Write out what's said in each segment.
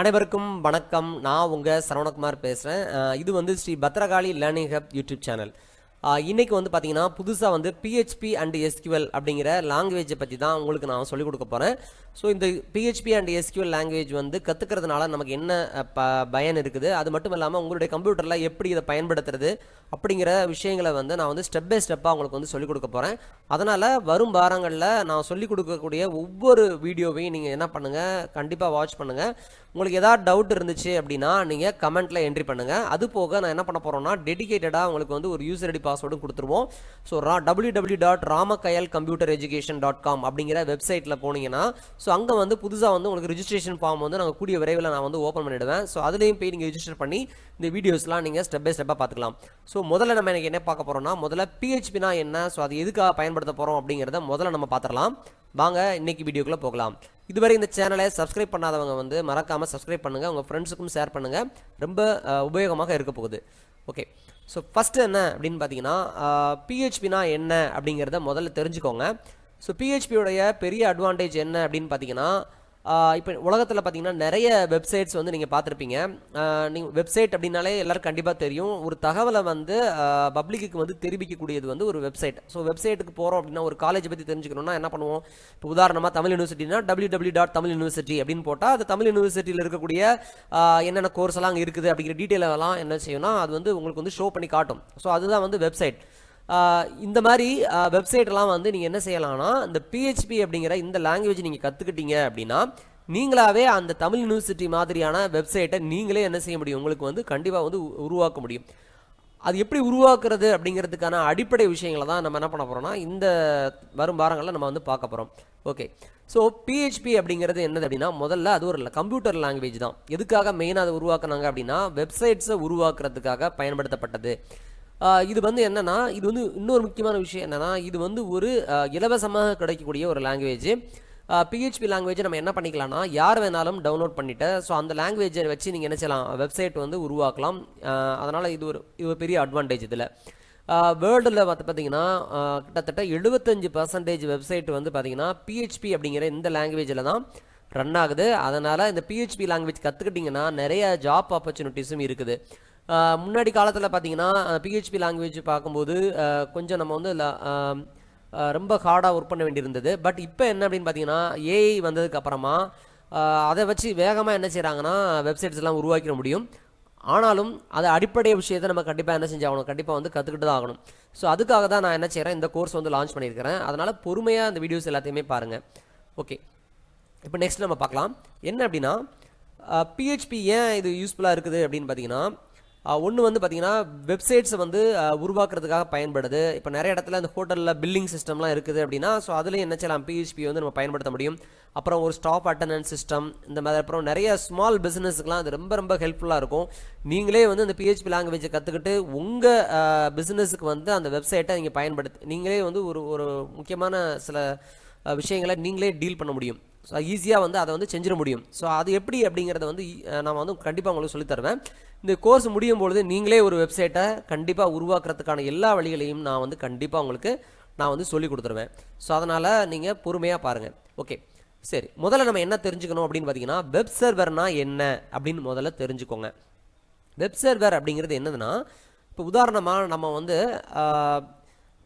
அனைவருக்கும் வணக்கம். நான் உங்கள் சரவணகுமார் பேசுகிறேன் இது வந்து Sri Bhadrakali learning hub YouTube channel இன்றைக்கி வந்து பார்த்தீங்கன்னா புதுசாக வந்து பிஹெச்பி அண்ட் எஸ்கியூஎல் அப்படிங்கிற லாங்குவேஜை பற்றி தான் உங்களுக்கு நான் சொல்லிக் கொடுக்க போகிறேன் ஸோ இந்த பிஹெச்பி அண்ட் எஸ்கியூஎல் லாங்குவேஜ் வந்து கற்றுக்கிறதுனால நமக்கு என்ன ப பயன் இருக்குது? அது மட்டும் இல்லாமல் உங்களுடைய கம்ப்யூட்டரில் எப்படி இதை பயன்படுத்துறது அப்படிங்கிற விஷயங்களை வந்து நான் வந்து ஸ்டெப் பை ஸ்டெப்பாக உங்களுக்கு வந்து சொல்லிக் கொடுக்க போகிறேன் அதனால் வரும் வாரங்களில் நான் சொல்லிக் கொடுக்கக்கூடிய ஒவ்வொரு வீடியோவையும் நீங்கள் என்ன பண்ணுங்கள் கண்டிப்பாக வாட்ச் பண்ணுங்கள் உங்களுக்கு ஏதாவது டவுட் இருந்துச்சு அப்படின்னா நீங்கள் கமெண்ட்டில் என்ட்ரி பண்ணுங்கள் அது போக நான் என்ன பண்ண போகிறோம்னா டெடிகேட்டடாக உங்களுக்கு வந்து ஒரு யூசர் ஐடி பாஸ்வேர்டும் கொடுத்துருவோம். ஸோ ரா W W dot Ramakayal computer education dot com அப்படிங்கிற வெப்சைட்டில் போனீங்கன்னா ஸோ அங்கே வந்து புதுசாக வந்து உங்களுக்கு ரிஜிஸ்ட்ரேஷன் ஃபார்ம் வந்து நாங்கள் கூடிய விரைவில் நான் வந்து ஓப்பன் பண்ணிவிடுவேன் ஸோ அதுலேயும் போய் நீங்கள் ரிஜிஸ்டர் பண்ணி இந்த வீடியோஸ்லாம் நீங்கள் ஸ்டெப் பை ஸ்டெப்பாக பார்த்துக்கலாம் ஸோ முதல்ல நம்ம எனக்கு என்ன பார்க்க போகிறோம்னா முதல்ல பிஹெச்பினா என்ன? ஸோ அது எதுக்காக பயன்படுத்த போகிறோம் அப்படிங்கிறத முதல்ல நம்ம பார்த்துடலாம் வாங்க இன்னைக்கு வீடியோக்குள்ளே போகலாம். இதுவரை இந்த சேனலை சப்ஸ்கிரைப் பண்ணாதவங்க வந்து மறக்காமல் சப்ஸ்கிரைப் பண்ணுங்கள் உங்கள் ஃப்ரெண்ட்ஸுக்கும் ஷேர் பண்ணுங்கள் ரொம்ப உபயோகமாக இருக்க போகுது. ஓகே ஸோ ஃபஸ்ட்டு என்ன அப்படின்னு பார்த்தீங்கன்னா பிஹெச்பினா என்ன அப்படிங்கிறத முதல்ல தெரிஞ்சுக்கோங்க. ஸோ பிஹெச்பியோடைய பெரிய அட்வான்டேஜ் என்ன அப்படின்னு பார்த்தீங்கன்னா இப்போ உலகத்தில் பார்த்தீங்கன்னா நிறைய வெப்சைட்ஸ் வந்து நீங்கள் பார்த்துருப்பீங்க. நீங்கள் வெப்சைட் அப்படின்னாலே எல்லாரும் கண்டிப்பாக தெரியும். ஒரு தகவலை வந்து பப்ளிக்கு வந்து தெரிவிக்கக்கூடியது வந்து ஒரு வெப்சைட் ஸோ வெப்சைட்டுக்கு போகிறோம் அப்படின்னா ஒரு காலேஜ் பற்றி தெரிஞ்சுக்கணும்னா என்ன பண்ணுவோம்? இப்போ உதாரணமாக Tamil யூனிவர்சிட்டினா W W dot Tamil university அப்படின்னு போட்டால் அது தமிழ் யூனிவர்சிட்டியில் இருக்கக்கூடிய என்னென்ன கோர்ஸ் எல்லாம் அங்கே இருக்குது அப்படிங்கிற டீட்டெயில் எல்லாம் என்ன செய்யணும்னா அது வந்து உங்களுக்கு வந்து ஷோ பண்ணி காட்டும். ஸோ அதுதான் வந்து வெப்சைட் இந்த மாதிரி வெப்சைட்லாம் வந்து நீங்கள் என்ன செய்யலாம்னா இந்த பிஹெச்பி அப்படிங்கிற இந்த லாங்குவேஜ் நீங்கள் கற்றுக்கிட்டீங்க அப்படின்னா நீங்களாவே அந்த தமிழ் யூனிவர்சிட்டி மாதிரியான வெப்சைட்டை நீங்களே என்ன செய்ய முடியும்? உங்களுக்கு வந்து கண்டிப்பாக வந்து உருவாக்க முடியும். அது எப்படி உருவாக்குறது அப்படிங்கிறதுக்கான அடிப்படை விஷயங்களை தான் நம்ம என்ன பண்ண போகிறோம்னா இந்த வரும் வாரங்களில் நம்ம வந்து பார்க்க போகிறோம் ஓகே ஸோ பிஹெச்பி அப்படிங்கிறது என்னது அப்படின்னா முதல்ல அது ஒரு கம்ப்யூட்டர் லாங்குவேஜ் தான். எதுக்காக மெயினாக அதை உருவாக்குனாங்க அப்படின்னா வெப்சைட்ஸை உருவாக்குறதுக்காக பயன்படுத்தப்பட்டது. இது வந்து என்னென்னா இது வந்து இன்னொரு முக்கியமான விஷயம் என்னென்னா இது வந்து ஒரு இலவசமாக கிடைக்கக்கூடிய ஒரு லாங்குவேஜ் பிஹெச்பி லாங்குவேஜ் நம்ம என்ன பண்ணிக்கலாம்னா யார் வேணாலும் டவுன்லோட் பண்ணிவிட்டு ஸோ அந்த லாங்குவேஜை வச்சு நீங்கள் என்ன செய்யலாம் வெப்சைட் வந்து உருவாக்கலாம். அதனால் இது ஒரு இது ஒரு பெரிய அட்வான்டேஜ் இதில். வேர்ல்டில் பார்த்து பார்த்தீங்கன்னா கிட்டத்தட்ட எழுபத்தஞ்சு பர்சன்டேஜ் வெப்சைட் வந்து பார்த்தீங்கன்னா பிஹெச்பி அப்படிங்கிற இந்த லாங்குவேஜில் தான் ரன் ஆகுது. அதனால் இந்த பிஹெச்பி லாங்குவேஜ் கற்றுக்கிட்டிங்கன்னா நிறைய ஜாப் ஆப்பர்ச்சுனிட்டிஸும் இருக்குது. முன்னாடி காலத்தில் பார்த்தீங்கன்னா பிஹெச்பி லாங்குவேஜ் பார்க்கும்போது கொஞ்சம் நம்ம வந்து ரொம்ப ஹார்டாக ஒர்க் பண்ண வேண்டியிருந்தது. பட் இப்போ என்ன அப்படின்னு பார்த்தீங்கன்னா ஏஐ வந்ததுக்கு அப்புறமா அதை வச்சு வேகமாக என்ன செய்கிறாங்கன்னா வெப்சைட்ஸ்லாம் உருவாக்கிட முடியும். ஆனாலும் அது அடிப்படை விஷயத்தை நம்ம கண்டிப்பாக என்ன செஞ்சாகணும்? கண்டிப்பாக வந்து கற்றுக்கிட்டு தான் ஆகணும். ஸோ அதுக்காக தான் நான் என்ன செய்கிறேன் இந்த கோர்ஸ் வந்து லான்ச் பண்ணியிருக்கிறேன். அதனால் பொறுமையாக அந்த வீடியோஸ் எல்லாத்தையுமே பாருங்கள் ஓகே இப்போ நெக்ஸ்ட் நம்ம பார்க்கலாம். என்ன அப்படின்னா பிஹெச்பி ஏன் இது யூஸ்ஃபுல்லாக இருக்குது அப்படின்னு பார்த்தீங்கன்னா ஒன்று வந்து பார்த்தீங்கன்னா வெப்சைட்ஸை வந்து உருவாக்குறதுக்காக பயன்படுது. இப்போ நிறைய இடத்துல அந்த ஹோட்டலில் பில்லிங் சிஸ்டம்லாம் இருக்குது அப்படின்னா ஸோ அதுலேயும் என்ன செய்யலாம்? பிஹெச்பி வந்து நம்ம பயன்படுத்த முடியும். அப்புறம் ஒரு ஸ்டாப் அட்டண்டன்ஸ் சிஸ்டம் இந்த மாதிரி. அப்புறம் நிறைய ஸ்மால் பிஸ்னஸ்க்குலாம் அது ரொம்ப ரொம்ப ஹெல்ப்ஃபுல்லாக இருக்கும். நீங்களே வந்து அந்த பிஹெச்பி லாங்குவேஜை கற்றுக்கிட்டு உங்கள் பிஸ்னஸுக்கு வந்து அந்த வெப்சைட்டை நீங்கள் பயன்படுத்தி நீங்களே வந்து ஒரு ஒரு முக்கியமான சில விஷயங்களை நீங்களே டீல் பண்ண முடியும். ஸோ ஈஸியாக வந்து அதை வந்து செஞ்சிட முடியும். ஸோ அது எப்படி அப்படிங்கிறத வந்து நான் வந்து கண்டிப்பாக உங்களுக்கு சொல்லித்தருவேன் இந்த கோர்ஸ் முடியும் பொழுது நீங்களே ஒரு வெப்சைட்டை கண்டிப்பாக உருவாக்குறதுக்கான எல்லா வழிகளையும் நான் வந்து கண்டிப்பாக உங்களுக்கு நான் வந்து சொல்லி கொடுத்துருவேன். ஸோ அதனால் நீங்கள் பொறுமையாக பாருங்கள் ஓகே சரி. முதல்ல நம்ம என்ன தெரிஞ்சுக்கணும் அப்படின்னு பார்த்தீங்கன்னா வெப் சர்வர்னா என்ன அப்படின்னு முதல்ல தெரிஞ்சுக்கோங்க. வெப் சர்வர் அப்படிங்கிறது என்னதுன்னா இப்போ உதாரணமாக நம்ம வந்து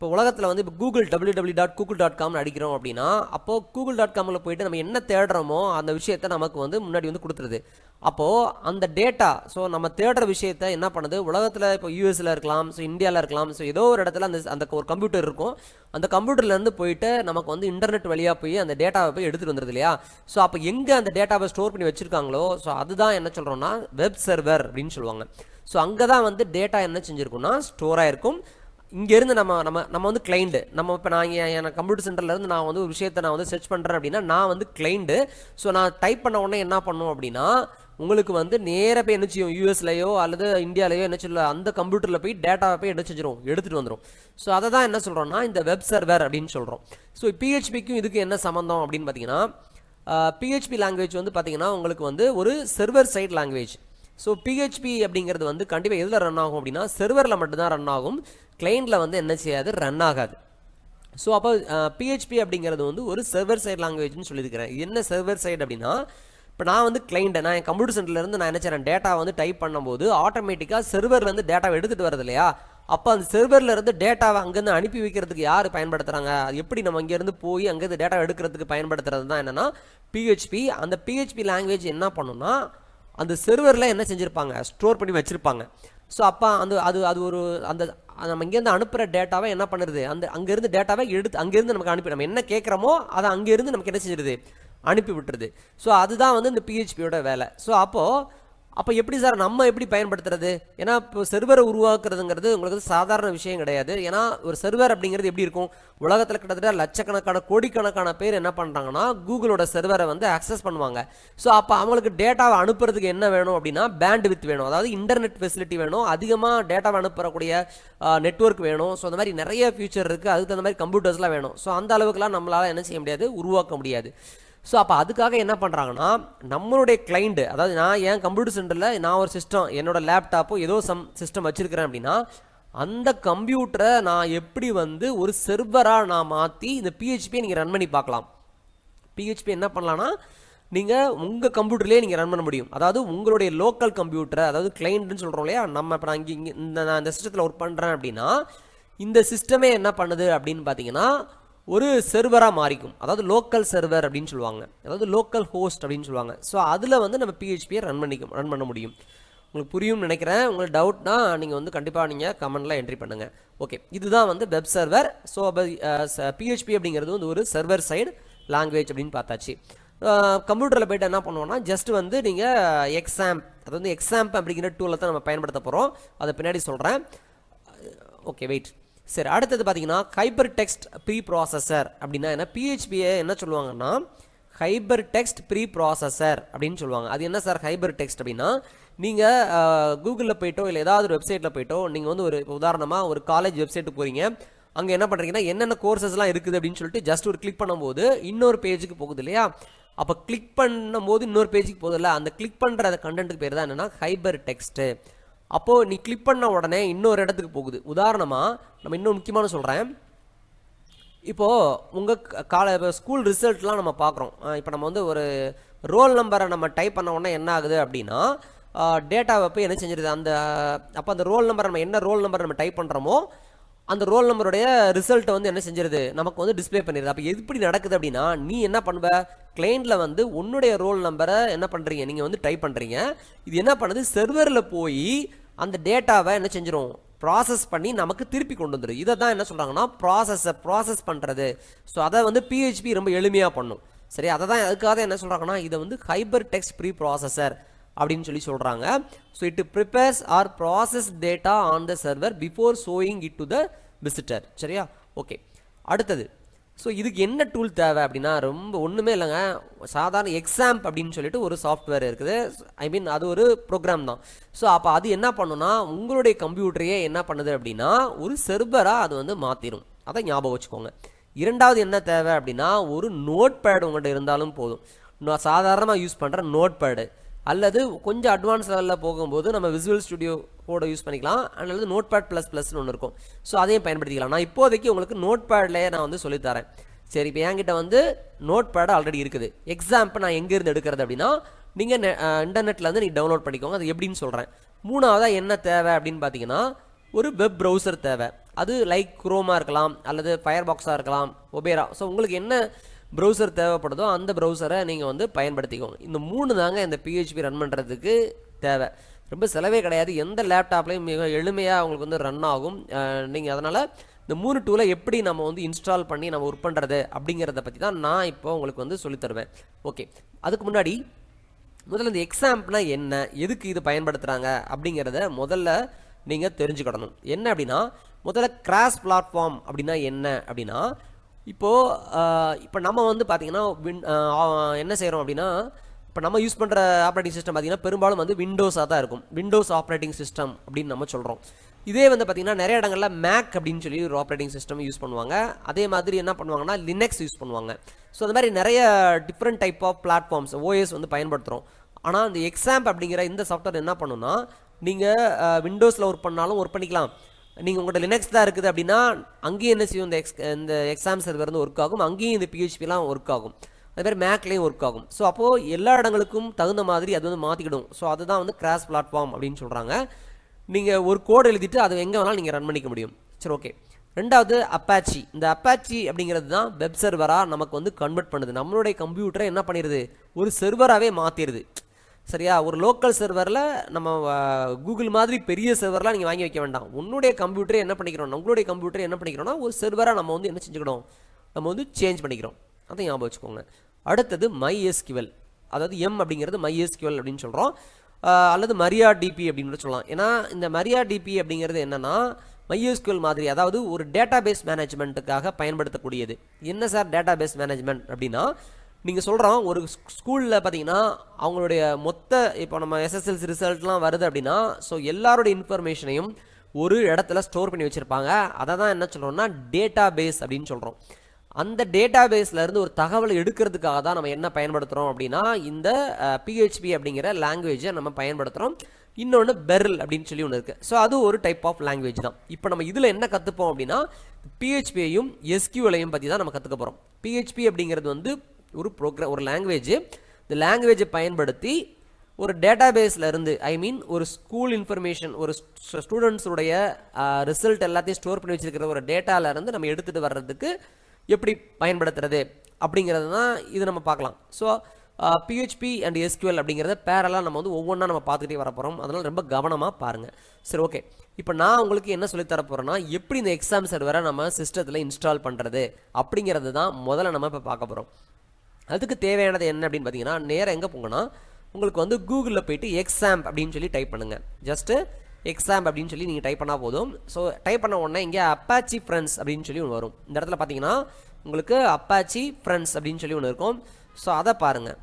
இப்போ உலகத்தில் வந்து இப்போ Google W W dot Google dot காம்னு அடிக்கிறோம் அப்படின்னா அப்போது கூகுள் டாட் காமில் போயிட்டு நம்ம என்ன தேடுறோமோ அந்த விஷயத்தை நமக்கு வந்து முன்னாடி வந்து கொடுத்துருது. அப்போது அந்த டேட்டா ஸோ நம்ம தேடுற விஷயத்த என்ன பண்ணுது? உலகத்தில் இப்போ யூஎஸில் இருக்கலாம் ஸோ இந்தியாவில் இருக்கலாம் ஸோ ஏதோ ஒரு இடத்துல அந்த அந்த ஒரு கம்ப்யூட்டர் இருக்கும். அந்த கம்ப்யூட்டர்லேருந்து போயிட்டு நமக்கு வந்து இன்டர்நெட் வழியாக போய் அந்த டேட்டாவை போய் எடுத்துகிட்டு வந்துருது இல்லையா? ஸோ அப்போ எங்கே அந்த டேட்டாவை ஸ்டோர் பண்ணி வச்சுருக்காங்களோ? ஸோ அதுதான் என்ன சொல்கிறோன்னா வெப் சர்வர் அப்படின்னு சொல்லுவாங்க. ஸோ அங்கே தான் வந்து டேட்டா என்ன செஞ்சுருக்குன்னா ஸ்டோர் ஆகிருக்கும் இங்கேருந்து நம்ம நம்ம நம்ம வந்து கிளைண்டு நம்ம இப்போ நான் இங்கே எனக்கு கம்ப்யூட்டர் சென்டர்லேருந்து நான் வந்து ஒரு விஷயத்தை நான் வந்து சர்ச் பண்ணுறேன் அப்படின்னா நான் வந்து கிளைண்டு ஸோ நான் டைப் பண்ண உடனே என்ன பண்ணும் அப்படின்னா உங்களுக்கு வந்து நேராக போய் என்ன செய்யும்? யூஎஸ்லையோ அல்லது இந்தியாலையோ என்ன சொல்ல அந்த கம்ப்யூட்டரில் போய் டேட்டாவை போய் என்ன செஞ்சிடும் எடுத்துகிட்டு வந்துடும் ஸோ அதை தான் என்ன சொல்கிறோம்னா இந்த வெப் சர்வர் அப்படின்னு சொல்கிறோம் ஸோ பிஹெச்பிக்கும் இதுக்கு என்ன சம்மந்தம் அப்படின்னு பார்த்தீங்கன்னா பிஹெச்பி லாங்குவேஜ் வந்து பார்த்தீங்கன்னா உங்களுக்கு வந்து ஒரு server side language so PHP அப்படிங்கிறது வந்து கண்டிப்பாக எதில் ரன் ஆகும் அப்படின்னா செர்வரில் மட்டும்தான் ரன் ஆகும். கிளைண்டில் வந்து என்ன செய்யாது? ரன் ஆகாது. ஸோ அப்போ பிஹெச்பி அப்படிங்கிறது வந்து ஒரு சர்வர் சைடு லாங்குவேஜ்னு சொல்லியிருக்கிறேன். என்ன சர்வர் சைடு அப்படின்னா இப்போ நான் வந்து கிளைண்ட் நான் என் கம்ப்யூட்டர் சென்டர்லேருந்து நான் என்ன செய்கிறேன் டேட்டா வந்து டைப் பண்ணும்போது ஆட்டோமேட்டிக்காக செர்வர்லேருந்து டேட்டாவை எடுத்துகிட்டு வரது இல்லையா? அப்போ அந்த செர்வர்லேருந்து டேட்டாவை அங்கேருந்து அனுப்பி வைக்கிறதுக்கு யார் பயன்படுத்துகிறாங்க அது எப்படி நம்ம இங்கேருந்து போய் அங்கேருந்து டேட்டா எடுக்கிறதுக்கு பயன்படுத்துறது தான் என்னென்னா பிஹெச்பி அந்த பிஹெச்பி லாங்குவேஜ் என்ன பண்ணுன்னா அந்த செர்வரில் என்ன செஞ்சுருப்பாங்க? ஸ்டோர் பண்ணி வச்சுருப்பாங்க. ஸோ அப்போ அந்த அது அது ஒரு அந்த நம்ம இங்கேருந்து அனுப்புகிற டேட்டாவை என்ன பண்ணுறது? அந்த அங்கேருந்து டேட்டாவை எடுத்து அங்கேருந்து நமக்கு அனுப்பி நம்ம என்ன கேட்குறோமோ அதை அங்கேருந்து நமக்கு என்ன செஞ்சிருது? அனுப்பி விட்டுருது. ஸோ அதுதான் வந்து இந்த பிஹெச்பியோட வேலை. ஸோ அப்போது அப்போ எப்படி சார் நம்ம எப்படி பயன்படுத்துறது? ஏன்னா இப்போ செர்வரை உருவாக்குறதுங்கிறது உங்களுக்கு சாதாரண விஷயம் கிடையாது. ஏன்னா ஒரு செர்வர் அப்படிங்கிறது எப்படி இருக்கும்? உலகத்தில் கிட்டத்தட்ட லட்சக்கணக்கான கோடிக்கணக்கான பேர் என்ன பண்ணுறாங்கன்னா கூகுளோட செர்வரை வந்து அக்சஸ் பண்ணுவாங்க. ஸோ அப்போ அவங்களுக்கு டேட்டாவை அனுப்புறதுக்கு என்ன வேணும் அப்படின்னா பேண்ட் வித் வேணும். அதாவது இன்டர்நெட் ஃபெசிலிட்டி வேணும். அதிகமாக டேட்டாவை அனுப்புறக்கூடிய நெட்வொர்க் வேணும். ஸோ அந்த மாதிரி நிறைய ஃபியூச்சர் இருக்குது அதுக்கு தகுந்த மாதிரி கம்ப்யூட்டர்ஸ்லாம் வேணும். ஸோ அந்த அளவுக்குலாம் நம்மளால் என்ன செய்ய முடியாது? உருவாக்க முடியாது. ஸோ அப்போ அதுக்காக என்ன பண்ணுறாங்கன்னா நம்மளுடைய கிளைண்ட்டு அதாவது நான் என் கம்ப்யூட்டர் சென்டரில் நான் ஒரு சிஸ்டம் என்னோட லேப்டாப்போ ஏதோ சம் சிஸ்டம் வச்சுருக்கிறேன் அப்படின்னா அந்த கம்ப்யூட்டரை நான் எப்படி வந்து ஒரு செர்வராக நான் மாற்றி இந்த பிஹெச்பியை நீங்கள் ரன் பண்ணி பார்க்கலாம். பிஹெச்பி என்ன பண்ணலான்னா நீங்கள் உங்கள் கம்ப்யூட்டர்லேயே நீங்கள் ரன் பண்ண முடியும். அதாவது உங்களுடைய லோக்கல் கம்ப்யூட்டர் அதாவது கிளைண்ட்டுன்னு சொல்கிறோம் இல்லையா நம்ம இப்போ நான் இங்கே இங்கே இந்த நான் இந்த சிஸ்டத்தில் ஒர்க் பண்ணுறேன் அப்படின்னா இந்த சிஸ்டமே என்ன பண்ணுது அப்படின்னு பார்த்தீங்கன்னா ஒரு செர்வராக மாறிக்கும். அதாவது லோக்கல் சர்வர் அப்படின்னு சொல்லுவாங்க. அதாவது லோக்கல் ஹோஸ்ட் அப்படின்னு சொல்லுவாங்க. ஸோ அதில் வந்து நம்ம பிஹெச்பியை ரன் பண்ணிக்கும் ரன் பண்ண முடியும். உங்களுக்கு புரியும்னு நினைக்கிறேன். உங்களுக்கு டவுட்னா நீங்கள் வந்து கண்டிப்பாக நீங்கள் கமெண்ட்டில் என்ட்ரி பண்ணுங்கள் ஓகே இதுதான் வந்து வெப் சர்வர் ஸோ பிஹெச்பி அப்படிங்கிறது வந்து ஒரு சர்வர் சைடு லாங்குவேஜ் அப்படின்னு பார்த்தாச்சு. கம்ப்யூட்டரில் போய்ட்டு என்ன பண்ணுவோம்னா ஜஸ்ட் வந்து நீங்கள் எக்ஸாம் அது வந்து எக்ஸாம் அப்படிங்கிற டூலை தான் நம்ம பயன்படுத்த போகிறோம் அதை பின்னாடி சொல்கிறேன் ஓகே வெயிட் சரி அடுத்தது பார்த்தீங்கன்னா ஹைபர் டெக்ஸ்ட் ப்ரீ ப்ராசஸர் அப்படின்னா என்ன பிஹெச்பியை என்ன சொல்லுவாங்கன்னா ஹைபர் டெக்ஸ்ட் ப்ரீ ப்ராசஸர் அப்படின்னு சொல்லுவாங்க. அது என்ன சார் ஹைபர் டெக்ஸ்ட் அப்படின்னா நீங்கள் கூகுளில் போயிட்டோ இல்லை ஏதாவது ஒரு வெப்சைட்டில் போயிட்டோ நீங்கள் வந்து ஒரு உதாரணமாக ஒரு காலேஜ் வெப்சைட்டுக்கு போகிறீங்க அங்கே என்ன பண்ணுறீங்கன்னா என்னென்ன கோர்சஸ்லாம் இருக்குது அப்படின்னு சொல்லிட்டு ஜஸ்ட் ஒரு கிளிக் பண்ணும்போது இன்னொரு பேஜுக்கு போகுது இல்லையா? அப்போ கிளிக் பண்ணும்போது இன்னொரு பேஜுக்கு போகுதுல்ல அந்த கிளிக் பண்ணுற அந்த கண்டென்ட்டுக்கு பேர் தான் என்னென்னா ஹைபர் டெக்ஸ்ட்டு அப்போது நீ கிளிக் பண்ண உடனே இன்னொரு இடத்துக்கு போகுது. உதாரணமாக நம்ம இன்னும் முக்கியமான சொல்கிறேன் இப்போது உங்கள் கால இப்போ ஸ்கூல் ரிசல்ட்லாம் நம்ம பார்க்குறோம். இப்போ நம்ம வந்து ஒரு ரோல் நம்பரை நம்ம டைப் பண்ண உடனே என்ன ஆகுது அப்படின்னா டேட்டாவை போய் என்ன செஞ்சிருது? அந்த அப்போ அந்த ரோல் நம்பர் நம்ம என்ன ரோல் நம்பர் நம்ம டைப் பண்ணுறோமோ அந்த ரோல் நம்பருடைய ரிசல்ட்டை வந்து என்ன செஞ்சிருது? நமக்கு வந்து டிஸ்ப்ளே பண்ணிடுது அப்போ எப்படி நடக்குது அப்படின்னா நீ என்ன பண்ணுவ? கிளைண்டில் வந்து உன்னுடைய ரோல் நம்பரை என்ன பண்ணுறீங்க நீங்கள் வந்து டைப் பண்ணுறீங்க இது என்ன பண்ணுது? செர்வரில் போய் அந்த டேட்டாவை என்ன செஞ்சிடும் ப்ராசஸ் பண்ணி நமக்கு திருப்பி கொண்டு வந்துடும் இதை தான் என்ன சொல்கிறாங்கன்னா ப்ராசஸை ப்ராசஸ் பண்ணுறது ஸோ அதை வந்து பிஹெச்பி ரொம்ப எளிமையாக பண்ணும். சரி அதை தான் அதுக்காக என்ன சொல்கிறாங்கன்னா இதை வந்து ஹைபர் டெக்ஸ்ட் ப்ரீ ப்ராசஸர் அப்படின்னு சொல்லி சொல்கிறாங்க so it prepares or process data on the server before showing it to the visitor சரியா? ஓகே அடுத்தது ஸோ இதுக்கு என்ன டூல் தேவை அப்படின்னா ரொம்ப ஒன்றுமே இல்லைங்க. சாதாரண எக்ஸாம்ப் அப்படின்னு சொல்லிட்டு ஒரு சாஃப்ட்வேர் இருக்குது. ஐ மீன் அது ஒரு ப்ரோக்ராம் தான். ஸோ அப்போ அது என்ன பண்ணுன்னா உங்களுடைய கம்ப்யூட்டரையே என்ன பண்ணுது அப்படின்னா ஒரு செர்வராக அது வந்து மாற்றிடும் அதை ஞாபகம் வச்சுக்கோங்க. இரண்டாவது என்ன தேவை அப்படின்னா ஒரு நோட் பேடு உங்கள்கிட்ட இருந்தாலும் போதும். நான் சாதாரணமாக யூஸ் பண்ணுற நோட் பேடு அல்லது கொஞ்சம் அட்வான்ஸ் லெவலில் போகும்போது நம்ம விசுவல் ஸ்டுடியோ கோடை யூஸ் பண்ணிக்கலாம். அல்லது நோட் பேட் ப்ளஸ் ப்ளஸ்னு ஒன்று இருக்கும். ஸோ அதையும் பயன்படுத்திக்கலாம். நான் இப்போதைக்கு உங்களுக்கு நோட் பேட்லேயே நான் வந்து சொல்லித்தரேன் சரி இப்போ என்கிட்ட வந்து நோட்பேட் ஆல்ரெடி இருக்குது. எக்ஸாம்பிள் நான் எங்கேருந்து எடுக்கிறது அப்படின்னா நீங்கள் இன்டர்நெட்லேருந்து நீங்கள் டவுன்லோட் பண்ணிக்கோங்க. அது எப்படின்னு சொல்கிறேன் மூணாவதாக என்ன தேவை அப்படின்னு பார்த்தீங்கன்னா ஒரு வெப் ப்ரௌசர் தேவை. அது லைக் குரோமாக இருக்கலாம் அல்லது ஃபயர் பாக்ஸாக இருக்கலாம் ஒபேரா ஸோ உங்களுக்கு என்ன ப்ரௌசர் தேவைப்படுதோ அந்த ப்ரௌசரை நீங்கள் வந்து பயன்படுத்திக்கோங்க. இந்த மூணு தாங்க இந்த பிஹெச்பி ரன் பண்ணுறதுக்கு தேவை. ரொம்ப செலவே கிடையாது. எந்த லேப்டாப்லேயும் மிக எளிமையாக உங்களுக்கு வந்து ரன் ஆகும். நீங்கள் அதனால் இந்த மூணு டூலை எப்படி நம்ம வந்து இன்ஸ்டால் பண்ணி நம்ம ஒர்க் பண்ணுறது அப்படிங்கிறத பற்றி தான் நான் இப்போ உங்களுக்கு வந்து சொல்லித்தருவேன் ஓகே அதுக்கு முன்னாடி முதல்ல இந்த எக்ஸாம்ப்னா என்ன? எதுக்கு இது பயன்படுத்துகிறாங்க அப்படிங்கிறத முதல்ல நீங்கள் தெரிஞ்சுக்கிடணும் என்ன அப்படின்னா முதல்ல கிராஸ் பிளாட்ஃபார்ம் அப்படின்னா என்ன? அப்படின்னா இப்போது இப்போ நம்ம வந்து பார்த்திங்கன்னா வின் என்ன செய்கிறோம் அப்படின்னா இப்போ நம்ம யூஸ் பண்ணுற ஆப்ரேட்டிங் சிஸ்டம் பார்த்திங்கன்னா பெரும்பாலும் வந்து விண்டோஸாக தான் இருக்கும். விண்டோஸ் ஆப்ரேட்டிங் சிஸ்டம் அப்படின்னு நம்ம சொல்கிறோம் இதே வந்து பார்த்தீங்கன்னா நிறைய இடங்களில் மேக் அப்படின்னு சொல்லி ஒரு ஆப்ரேட்டிங் சிஸ்டம் யூஸ் பண்ணுவாங்க. அதே மாதிரி என்ன பண்ணுவாங்கன்னா லினக்ஸ் யூஸ் பண்ணுவாங்க. ஸோ அந்த மாதிரி நிறைய different type of platforms OS வந்து பயன்படுத்துகிறோம் ஆனால் இந்த எக்ஸாம்ப் அப்படிங்கிற இந்த சாஃப்ட்வேர் என்ன பண்ணுன்னா நீங்கள் விண்டோஸில் ஒர்க் பண்ணாலும் ஒர்க் பண்ணிக்கலாம். நீங்கள் உங்கள்கிட்ட லினக்ஸ் தான் இருக்குது அப்படின்னா அங்கேயும் என்ன செய்யும்? இந்த எக்ஸ் இந்த எக்ஸாம் சர்வர் வந்து ஒர்க் ஆகும். அங்கேயும் இந்த பிஹெச்பிலாம் ஒர்க் ஆகும். அதே மாதிரி மேக்லேயும் ஒர்க் ஆகும். ஸோ அப்போது எல்லா இடங்களுக்கும் தகுந்த மாதிரி அது வந்து மாற்றிக்கிடும் ஸோ அதுதான் வந்து கிராஸ் பிளாட்ஃபார்ம் அப்படின்னு சொல்கிறாங்க நீங்கள் ஒரு கோடு எழுதிட்டு அதை எங்கே வேணாலும் நீங்கள் ரன் பண்ணிக்க முடியும். சரி ஓகே ரெண்டாவது அப்பாச்சி இந்த அப்பாச்சி அப்படிங்கிறது தான் வெப் சர்வராக நமக்கு வந்து கன்வெர்ட் பண்ணுது. நம்மளுடைய கம்ப்யூட்டரை என்ன பண்ணிடுது ஒரு சர்வராகவே மாற்றிடுது சரியா? ஒரு லோக்கல் சர்வரில் நம்ம கூகுள் மாதிரி பெரிய சர்வர்லாம் நீங்கள் வாங்கி வைக்க வேண்டாம். உன்னுடைய கம்ப்யூட்டரை என்ன பண்ணிக்கிறோம்? நம்மளுடைய கம்ப்யூட்டரை என்ன பண்ணிக்கிறோம்னா ஒரு சர்வராக நம்ம வந்து என்ன செஞ்சுக்கணும் நம்ம வந்து சேஞ்ச் பண்ணிக்கிறோம். அதை ஞாபகம் வச்சுக்கோங்க. அடுத்தது மை எஸ்கியூஎல் அதாவது எம் அப்படிங்கிறது மை எஸ்கியூஎல் அப்படின்னு சொல்கிறோம் அல்லது மரியா டிபி அப்படின்னு கூட சொல்லலாம். ஏன்னா இந்த மரியா டிபி அப்படிங்கிறது என்னென்னா மைஎஸ்கியூஎல் மாதிரி அதாவது ஒரு டேட்டா பேஸ் மேனேஜ்மெண்ட்டுக்காக பயன்படுத்தக்கூடியது. என்ன சார் டேட்டா பேஸ் மேனேஜ்மெண்ட் அப்படின்னா நீங்கள் சொல்கிறோம் ஒரு ஸ்கூலில் பார்த்தீங்கன்னா அவங்களுடைய மொத்த இப்போ நம்ம எஸ்எஸ்எல்சி ரிசல்ட்லாம் வருது அப்படின்னா ஸோ எல்லாருடைய இன்ஃபர்மேஷனையும் ஒரு இடத்துல ஸ்டோர் பண்ணி வச்சுருப்பாங்க. அதை தான் என்ன சொல்கிறோம்னா டேட்டா பேஸ் அப்படின்னு சொல்கிறோம் அந்த டேட்டா இருந்து ஒரு தகவலை எடுக்கிறதுக்காக தான் நம்ம என்ன பயன்படுத்துகிறோம் அப்படின்னா இந்த பிஹெச்பி அப்படிங்கிற லாங்குவேஜை நம்ம பயன்படுத்துகிறோம் இன்னொன்று பெர்ல் அப்படின்னு சொல்லி ஒன்று இருக்குது ஸோ அது ஒரு டைப் ஆஃப் லாங்குவேஜ் தான். இப்போ நம்ம இதில் என்ன கற்றுப்போம் அப்படின்னா பிஹெச்பியையும் எஸ்கியூலையும் பற்றி தான் நம்ம கற்றுக்க போகிறோம் பிஹெச்பி அப்படிங்கிறது வந்து ஒரு ப்ரோக்ராம் ஒரு லாங்குவேஜ் இந்த லாங்குவேஜை பயன்படுத்தி ஒரு டேட்டாபேஸில் இருந்து ஐ மீன் ஒரு ஸ்கூல் இன்ஃபர்மேஷன் ஒரு ஸ்டூடெண்ட்ஸுடைய ரிசல்ட் எல்லாத்தையும் ஸ்டோர் பண்ணி வச்சுருக்கிற ஒரு டேட்டால இருந்து நம்ம எடுத்துகிட்டு வர்றதுக்கு எப்படி பயன்படுத்துறது அப்படிங்கிறது தான் இது நம்ம பார்க்கலாம். ஸோ பிஹெச்பி அண்ட் எஸ்கியூஎல் அப்படிங்கிறத பேரெல்லாம் நம்ம வந்து ஒவ்வொன்றா நம்ம பார்த்துக்கிட்டே வரப்போகிறோம் அதனால் ரொம்ப கவனமாக பாருங்கள் சரி ஓகே இப்போ நான் உங்களுக்கு என்ன சொல்லித் தரப்போகிறேன்னா எப்படி இந்த எக்ஸாம் சர்வரை நம்ம சிஸ்டத்தில் இன்ஸ்டால் பண்ணுறது அப்படிங்கிறது தான் முதல்ல நம்ம இப்போ பார்க்க போகிறோம் அதுக்கு தேவையானது என்ன அப்படின்னு பார்த்தீங்கன்னா நேராக எங்கே போங்கன்னா உங்களுக்கு வந்து கூகுளில் போயிட்டு எக்ஸாம் அப்படின்னு சொல்லி டைப் பண்ணுங்கள் ஜஸ்ட்டு எக்ஸாம் அப்படின்னு சொல்லி நீங்கள் டைப் பண்ணால் போதும். ஸோ டைப் பண்ண உடனே இங்கே அப்பாச்சி ஃப்ரெண்ட்ஸ் அப்படின்னு சொல்லி ஒன்று வரும். இந்த இடத்துல பார்த்தீங்கன்னா உங்களுக்கு அப்பாச்சி ஃப்ரெண்ட்ஸ் அப்படின்னு சொல்லி ஒன்று இருக்கும். ஸோ அதை பாருங்கள்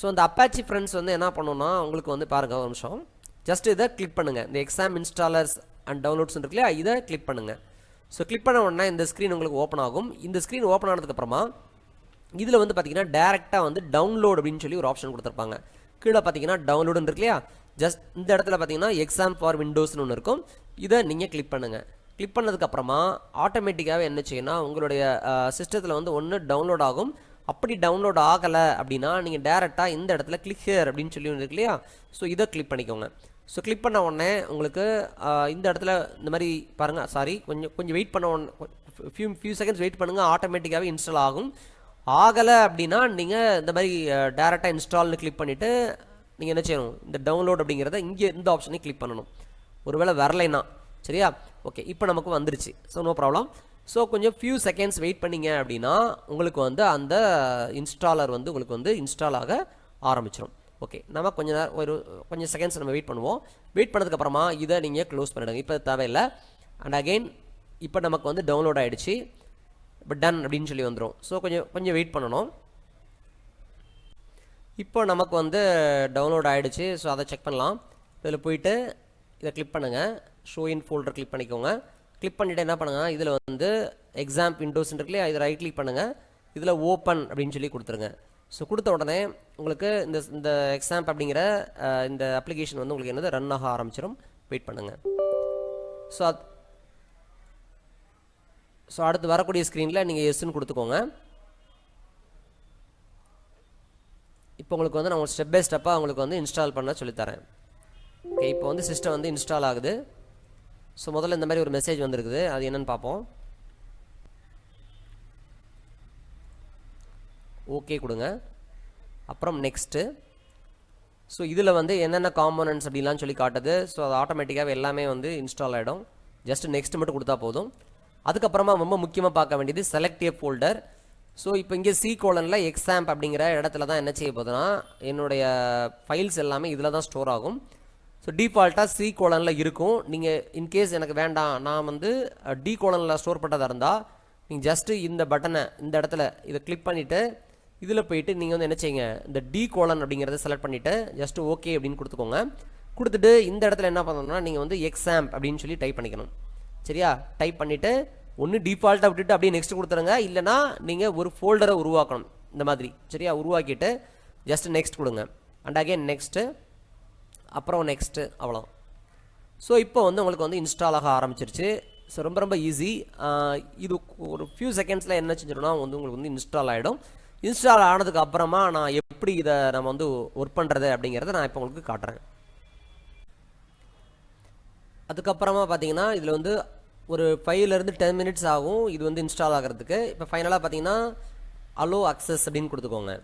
ஸோ இந்த அப்பாச்சி ஃப்ரெண்ட்ஸ் வந்து என்ன பண்ணணும்னா உங்களுக்கு வந்து பாருங்கள் ஒரு நிமிஷம். ஜஸ்ட் இதை கிளிக் பண்ணுங்கள் இந்த எக்ஸாம் இன்ஸ்டாலர்ஸ் அண்ட் டவுன்லோட்ஸ் இருக்கு இல்லையா இதை கிளிக் பண்ணுங்கள் ஸோ கிளிக் பண்ண உடனே இந்த ஸ்க்ரீன் உங்களுக்கு ஓப்பன் ஆகும். இந்த ஸ்க்ரீன் ஓப்பன் ஆனதுக்கப்புறமா இதில் வந்து பார்த்தீங்கன்னா டேரெக்டாக வந்து டவுன்லோட் அப்படின்னு சொல்லி ஒரு ஆப்ஷன் கொடுத்துருப்பாங்க. கீழே பார்த்தீங்கன்னா டவுன்லோடுன்னு இருக்கு இல்லையா? ஜஸ்ட் இந்த இடத்துல பார்த்தீங்கன்னா எக்ஸாம் ஃபார் விண்டோஸ்னு ஒன்று இருக்கும். இதை நீங்கள் கிளிக் பண்ணுங்கள் கிளிக் பண்ணதுக்கப்புறமா ஆட்டோமேட்டிக்காகவே என்ன செய்யணும்னா உங்களுடைய சிஸ்டத்தில் வந்து ஒன்று டவுன்லோட் ஆகும். அப்படி டவுன்லோட் ஆகலை அப்படின்னா நீங்கள் டேரெக்டாக இந்த இடத்துல கிளிக் ஹியர் அப்படின்னு சொல்லி ஒன்று இருக்கு இல்லையா? ஸோ இதை கிளிக் பண்ணிக்கோங்க. ஸோ கிளிக் பண்ண உடனே உங்களுக்கு இந்த இடத்துல இந்த மாதிரி பாருங்கள் சாரி கொஞ்சம் கொஞ்சம் வெயிட் பண்ண உடனே ஃபியூ ஃபியூ செகண்ட்ஸ் வெயிட் பண்ணுங்கள் ஆட்டோமேட்டிக்காகவே இன்ஸ்டால் ஆகும். ஆகலை அப்படின்னா நீங்கள் இந்த மாதிரி டேரெக்டாக இன்ஸ்டால்னு கிளிக் பண்ணிவிட்டு நீங்கள் என்ன செய்யணும்? இந்த டவுன்லோட் அப்படிங்கிறத இங்கே இந்த ஆப்ஷனை கிளிக் பண்ணணும். ஒருவேளை வரலைன்னா சரியா? ஓகே இப்போ நமக்கு வந்துருச்சு. ஸோ நோ ப்ராப்ளம் ஸோ கொஞ்சம் ஃபியூ செகண்ட்ஸ் வெயிட் பண்ணீங்க அப்படின்னா உங்களுக்கு வந்து அந்த இன்ஸ்டாலர் வந்து உங்களுக்கு வந்து இன்ஸ்டால் ஆக ஆரம்பிச்சிடும் ஓகே நம்ம கொஞ்சம் நேரம் ஒரு கொஞ்சம் செகண்ட்ஸ் நம்ம வெயிட் பண்ணுவோம். வெயிட் பண்ணதுக்கப்புறமா இதை நீங்கள் க்ளோஸ் பண்ணிவிடுங்க இப்போ தேவையில்லை. அண்ட் அகெயின் இப்போ நமக்கு வந்து டவுன்லோட் ஆகிடுச்சு இப்போ டன் அப்படின்னு சொல்லி வந்துடும் ஸோ கொஞ்சம் கொஞ்சம் வெயிட் பண்ணணும். இப்போ நமக்கு வந்து டவுன்லோட் ஆகிடுச்சு ஸோ அதை செக் பண்ணலாம். இதில் போயிட்டு இதை கிளிக் பண்ணுங்கள் ஷோ இன் ஃபோல்டர் கிளிக் பண்ணிக்கோங்க. கிளிக் பண்ணிவிட்டு என்ன பண்ணுங்கள் இதில் வந்து எக்ஸாம் விண்டோஸ் இருக்கு இல்லையா இதை ரைட் கிளிக் பண்ணுங்கள் இதில் ஓப்பன் அப்படின்னு சொல்லி கொடுத்துருங்க. ஸோ கொடுத்த உடனே உங்களுக்கு இந்த இந்த எக்ஸாம் அப்படிங்கிற இந்த அப்ளிகேஷன் வந்து உங்களுக்கு என்னது? ரன் ஆக ஆரம்பிச்சிடும் வெயிட் பண்ணுங்கள் ஸோ அது ஸோ அடுத்து வரக்கூடிய ஸ்க்ரீனில் நீங்கள் எஸ்ன்னு கொடுத்துக்கோங்க. இப்போ உங்களுக்கு வந்து நான் ஸ்டெப் பை ஸ்டெப்பாக உங்களுக்கு வந்து இன்ஸ்டால் பண்ண சொல்லித்தரேன் ஓகே இப்போ வந்து சிஸ்டம் வந்து இன்ஸ்டால் ஆகுது. ஸோ முதல்ல இந்த மாதிரி ஒரு மெசேஜ் வந்திருக்குது. அது என்னன்னு பார்ப்போம். ஓகே கொடுங்க. அப்புறம் நெக்ஸ்ட்டு ஸோ இதில் வந்து என்னென்ன காம்போனன்ட்ஸ் அப்படிலாம் சொல்லி காட்டுது. ஸோ அது ஆட்டோமேட்டிக்காகவே எல்லாமே வந்து இன்ஸ்டால் ஆகிடும் ஜஸ்ட் நெக்ஸ்ட் மட்டும் கொடுத்தா போதும். அதுக்கப்புறமா ரொம்ப முக்கியமாக பார்க்க வேண்டியது செலக்ட் ஏ ஃபோல்டர் ஸோ இப்போ இங்கே சி கோலனில் எக்ஸாம் அப்படிங்கிற இடத்துல தான் என்ன செய்ய போகுதுன்னா என்னுடைய ஃபைல்ஸ் எல்லாமே இதில் தான் ஸ்டோர் ஆகும். ஸோ டிஃபால்ட்டாக சி கோலனில் இருக்கும். நீங்கள் இன்கேஸ் எனக்கு வேண்டாம் நான் வந்து டி கோலனில் ஸ்டோர் பண்ணதாக இருந்தால் நீங்கள் ஜஸ்ட்டு இந்த பட்டனை இந்த இடத்துல இதை கிளிக் பண்ணிவிட்டு இதில் போயிட்டு நீங்கள் வந்து என்ன செய்யுங்க இந்த டி கோலன் அப்படிங்கிறத செலக்ட் பண்ணிவிட்டு ஜஸ்ட்டு ஓகே அப்படின்னு கொடுத்துக்கோங்க. கொடுத்துட்டு இந்த இடத்துல என்ன பண்ணணும்னா நீங்கள் வந்து எக்ஸாம் அப்படின்னு சொல்லி டைப் பண்ணிக்கணும். சரியா? டைப் பண்ணிவிட்டு ஒன்று டிஃபால்ட்டாக விட்டுட்டு அப்படியே நெக்ஸ்ட் கொடுத்துருங்க. இல்லைனா நீங்கள் ஒரு ஃபோல்டரை உருவாக்கணும். இந்த மாதிரி. சரியா? உருவாக்கிட்டு ஜஸ்ட் நெக்ஸ்ட் கொடுங்க. அண்ட் அகேன் நெக்ஸ்ட்டு அப்புறம் நெக்ஸ்ட்டு அவ்வளோ ஸோ இப்போ வந்து உங்களுக்கு வந்து இன்ஸ்டால் ஆக ஆரம்பிச்சிருச்சு. ஸோ ரொம்ப ரொம்ப ஈஸி இது ஒரு ஃபியூ செகண்ட்ஸில் என்ன செஞ்சிடும்னா வந்து உங்களுக்கு வந்து இன்ஸ்டால் ஆகிடும் இன்ஸ்டால் ஆனதுக்கு அப்புறமா நான் எப்படி இதை நம்ம வந்து ஒர்க் பண்ணுறது அப்படிங்கிறத நான் இப்போ உங்களுக்கு காட்டுறேன். அதுக்கப்புறமா பார்த்தீங்கன்னா இதில் வந்து ஒரு ஃபைவ்லேருந்து டென் மினிட்ஸ் ஆகும். இது வந்து இன்ஸ்டால் ஆகிறதுக்கு. இப்போ ஃபைனலாக பார்த்தீங்கன்னா அலோ அக்சஸ் அப்படின்னு கொடுத்துக்கோங்க.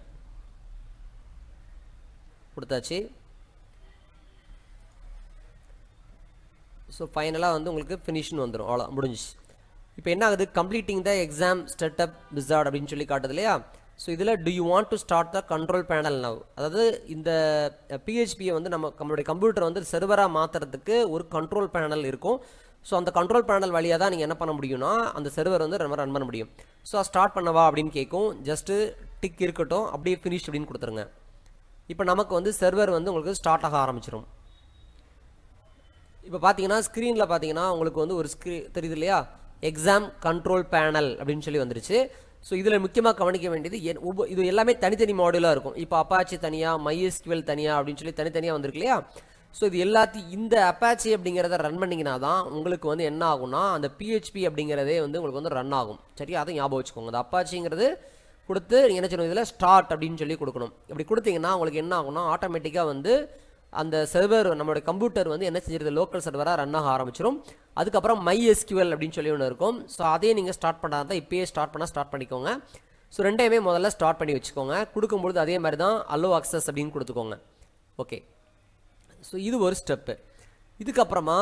கொடுத்தாச்சு. ஸோ ஃபைனலாக வந்து உங்களுக்கு ஃபினிஷ்னு வந்துடும் அவ்வளோ முடிஞ்சிச்சு. இப்போ என்ன ஆகுது? Completing the XAMPP setup wizard அப்படின்னு சொல்லி காட்டுது இல்லையா? ஸோ இதில் do you want to start the control panel now அதாவது இந்த பிஹெச்பியை வந்து நம்ம நம்மளுடைய கம்ப்யூட்டர் வந்து செர்வராக மாற்றுறதுக்கு ஒரு கண்ட்ரோல் பேனல் இருக்கும். ஸோ அந்த கண்ட்ரோல் பேனல் வழியாக தான் நீங்கள் என்ன பண்ண முடியும்னா அந்த செர்வர் வந்து நம்ம ரன் பண்ண முடியும். ஸோ ஸ்டார்ட் பண்ணவா அப்படின்னு கேட்கும். ஜஸ்ட்டு டிக் இருக்கட்டும் அப்படியே ஃபினிஷ் அப்படின்னு கொடுத்துருங்க. இப்போ நமக்கு வந்து செர்வர் வந்து உங்களுக்கு ஸ்டார்ட் ஆக ஆரம்பிச்சிடும் இப்போ பார்த்தீங்கன்னா ஸ்க்ரீனில் பார்த்தீங்கன்னா உங்களுக்கு வந்து ஒரு ஸ்க்ரீ தெரியுது இல்லையா? எக்ஸாம் கண்ட்ரோல் பேனல் அப்படின்னு சொல்லி வந்துருச்சு. ஸோ இதில் முக்கியமாக கவனிக்க வேண்டியது என் ஒவ்வொரு இது எல்லாமே தனித்தனி மாடியூலாக இருக்கும். இப்போ அப்பாச்சி தனியாக மைஎஸ்கியூஎல் தனியாக அப்படின்னு சொல்லி தனித்தனியாக வந்திருக்கு இல்லையா? ஸோ இது எல்லாத்தையும் இந்த அப்பாச்சி அப்படிங்கிறத ரன் பண்ணிங்கன்னா தான் உங்களுக்கு வந்து என்ன ஆகும்னா அந்த பிஹெச்பி அப்படிங்கிறதே வந்து உங்களுக்கு வந்து ரன் ஆகும். சரியா? அதை ஞாபகம் வச்சுக்கோங்க. அந்த அப்பாச்சிங்கிறது கொடுத்து என்ன செய்யணும்? இதில் ஸ்டார்ட் அப்படின்னு சொல்லி கொடுக்கணும். இப்படி கொடுத்தீங்கன்னா உங்களுக்கு என்ன ஆகும்னா ஆட்டோமேட்டிக்காக வந்து அந்த சர்வர் நம்மளோட கம்ப்யூட்டர் வந்து என்ன செஞ்சிருது? லோக்கல் சர்வராக ரன் ஆக ஆரம்பிச்சிடும் அதுக்கப்புறம் மை எஸ்கியூஎல் அப்படின்னு சொல்லி ஒன்று இருக்கும். ஸோ அதையே நீங்கள் ஸ்டார்ட் பண்ணாத தான் இப்போயே ஸ்டார்ட் பண்ணால் ஸ்டார்ட் பண்ணிக்கோங்க. ஸோ ரெண்டையுமே முதல்ல ஸ்டார்ட் பண்ணி வச்சுக்கோங்க. கொடுக்கும்பொழுது அதே மாதிரி தான் அல்லோ அக்சஸ் அப்படின்னு கொடுத்துக்கோங்க. ஓகே ஸோ இது ஒரு ஸ்டெப்பு இதுக்கப்புறமா